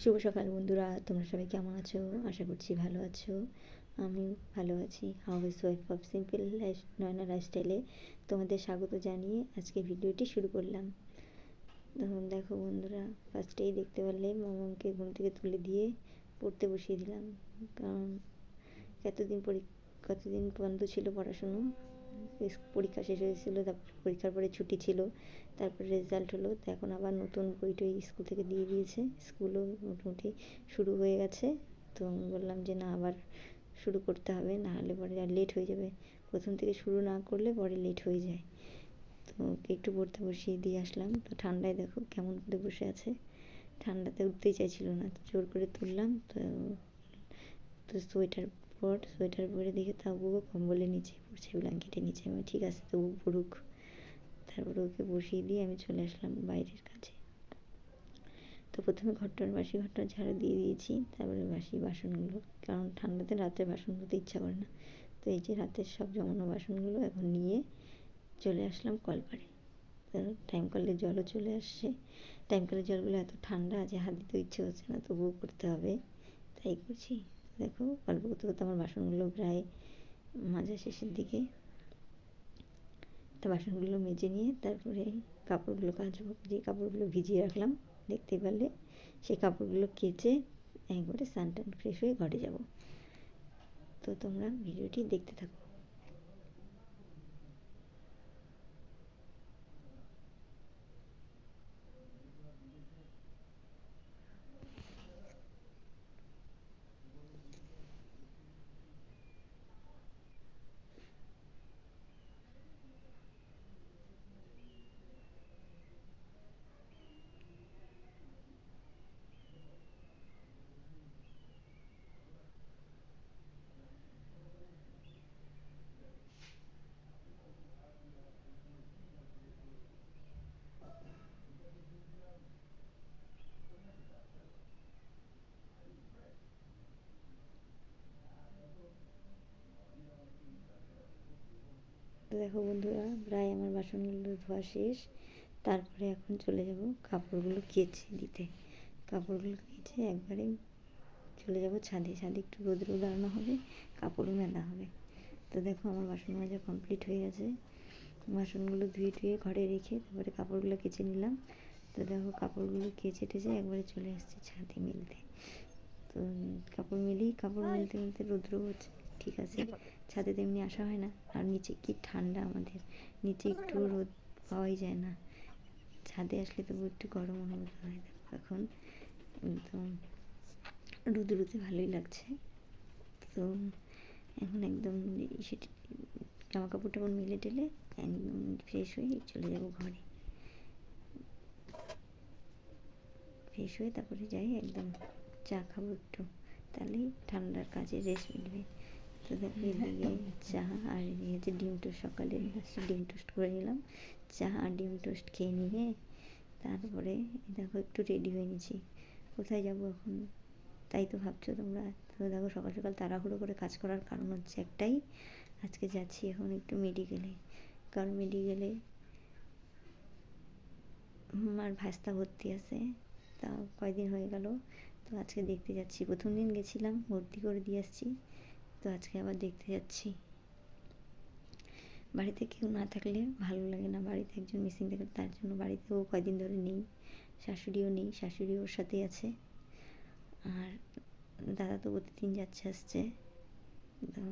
শুভ সকাল বন্ধুরা, তোমরা সবাই কেমন আছো? আশা করছি ভালো আছো। আমি ভালো আছি। How housewife of simple life Nayana লাইফস্টাইলে তোমাদের স্বাগত জানিয়ে আজকে ভিডিওটি শুরু করলাম। তখন দেখো বন্ধুরা ফার্স্টেই দেখতে পারলে মামাকে ঘুম থেকে তুলে দিয়ে পড়তে বসিয়ে দিলাম। কারণ এতদিন পরি, কতদিন বন্ধ ছিল পড়াশুনো? পরীক্ষা শেষ হয়েছিল তারপর পরীক্ষার পরে ছুটি ছিল, তারপরে রেজাল্ট হলো। তো এখন আবার নতুন বইটই স্কুল থেকে দিয়ে দিয়েছে। স্কুলও মোটামুটি শুরু হয়ে গেছে। তো আমি বললাম যে না, আবার শুরু করতে হবে, না হলে পরে আর লেট হয়ে যাবে। প্রথম থেকে শুরু না করলে পরে লেট হয়ে যায়। তো একটু পড়তে বসিয়ে দিয়ে আসলাম। তো ঠান্ডায় দেখো কেমন করে বসে আছে। ঠান্ডাতে উঠতেই চাইছিল না, তো জোর করে তুললাম। তো তো সোয়েটার পর সোয়েটার পরে দেখে তবুও কম্বলের নিচে পড়ছে, ব্ল্যাঙ্কেটের নিচে আমি ঠিক আছে, তবু পড়ুক। তারপরে ওকে বসিয়ে দিয়ে আমি চলে আসলাম বাইরের কাছে তো প্রথমে ঘরটার বাসি ঘরটা ঝাড়ু দিয়ে দিয়েছি। তারপরে বাসি বাসনগুলো, কারণ ঠান্ডাতে রাতে বাসন ধুতে ইচ্ছা করে না। তো এই যে রাতের সব জমানো বাসনগুলো এখন নিয়ে চলে আসলাম কলপাড়ে টাইম কলের জলও চলে আসছে। টাইম কলের জলগুলো এত ঠান্ডা যে হাত দিতে ইচ্ছে হচ্ছে না, তবুও করতে হবে। তাই করছি। দেখো, গল্প করতে করতে আমার বাসনগুলো প্রায় মাজা শেষের দিকে। তো বাসনগুলো মেজে নিয়ে তারপরে কাপড়গুলো কাচবো যে কাপড়গুলো ভিজিয়ে রাখলাম দেখতে পারলে, সেই কাপড়গুলো কেচে একবারে স্নান টান ফ্রেশ হয়ে ঘরে যাব। তো তোমরা ভিডিওটি দেখতে থাকো। তো দেখো বন্ধুরা, প্রায় আমার বাসনগুলো ধোয়া শেষ। তারপরে এখন চলে যাব কাপড়গুলো কেচে দিতে। কাপড়গুলো কেচে একবারে চলে যাব ছাদে। ছাদে একটু রোদ দাঁড়ানো হবে, কাপড়ও মেলা হবে। তো দেখো আমার বাসন মাজা কমপ্লিট হয়ে গেছে। বাসনগুলো ধুয়ে ধুয়ে ঘরে রেখে তারপরে কাপড়গুলো কেচে নিলাম। তো দেখো কাপড়গুলো কেচে টেচে একবারে চলে আসছে ছাদে মেলতে। তো কাপড় মেলি, কাপড় মেলতে মেলতে রৌদ্র হচ্ছে। ঠিক আছে। ছাদে তেমনি আসা হয় না। আর নিচে কি ঠান্ডা আমাদের। নিচে একটু রোদ পাওয়াই যায় না। ছাদে আসলে তবু একটু গরম অনুভূত হয়। এখন একদম রোদে ভালোই লাগছে। তো এখন একদম সেটি জামা কাপড় টাপড় মেলে টেলে একদম ফ্রেশ হয়ে চলে যাব ঘরে। ফ্রেশ হয়ে তারপরে যাই একদম চা খাব একটু। তাহলেই ঠান্ডার কাজে রেস্ট মিলবে। তো দেখো এদিকে চা আর এদিকে ডিম টোস্ট সকালে ডিম টোস্ট করে নিলাম। চা আর ডিম টোস্ট খেয়ে নিয়ে তারপরে দেখো একটু রেডি হয়ে নিয়েছি। কোথায় যাব এখন? তাই তো ভাবছ তোমরা। তো দেখো সকাল সকাল তাড়াহুড়ো করে কাজ করার কারণ হচ্ছে একটাই। আজকে যাচ্ছি এখন একটু মেডিকেলে কারণ মেডিকেলে আমার ভাস্তা ভর্তি আছে। তা কয়দিন হয়ে গেল। তো আজকে দেখতে যাচ্ছি। প্রথম দিন গেছিলাম ভর্তি করে দিয়ে আসছি। তো আজকে আবার দেখতে যাচ্ছি। বাড়িতে কেউ না থাকলে ভালো লাগে না। বাড়িতে একজন মিসিং থাকে, তার জন্য বাড়িতেও কয়দিন ধরে নেই, শাশুড়িও নেই শাশুড়ি ওর সাথেই আছে। আর দাদা তো প্রতিদিন যাচ্ছে, আসছে। তো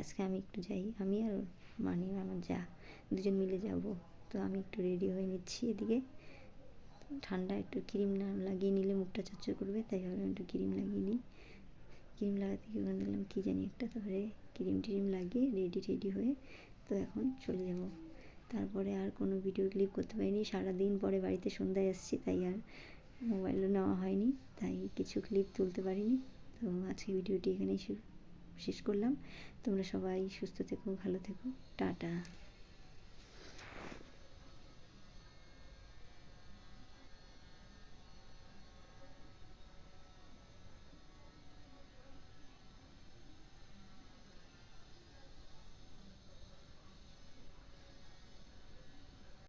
আজকে আমি একটু যাই, আমি আর মানি আমার যা, দুজন মিলে যাব। তো আমি একটু রেডি হয়ে নিচ্ছি এদিকে। ঠান্ডা একটু ক্রিম না লাগিয়ে নিলে মুখটা চচ্চর করবে, তাই ভাবলাম একটু ক্রিম লাগিয়ে নিই। ক্রিম লাগাতে গিয়ে ওখানে দেখলাম কী জানি একটা তারপরে ক্রিম টিরিম লাগিয়ে রেডি রেডি হয়ে তো এখন চলে যাব। তারপরে আর কোনো ভিডিও ক্লিপ করতে পারিনি। সারাদিন পরে বাড়িতে সন্ধ্যায় এসেছি, তাই আর মোবাইলও নেওয়া হয়নি। তাই কিছু ক্লিপ তুলতে পারিনি। তো আজকে ভিডিওটি এখানেই শেষ করলাম। তোমরা সবাই সুস্থ থেকো, ভালো থেকো। টাটা।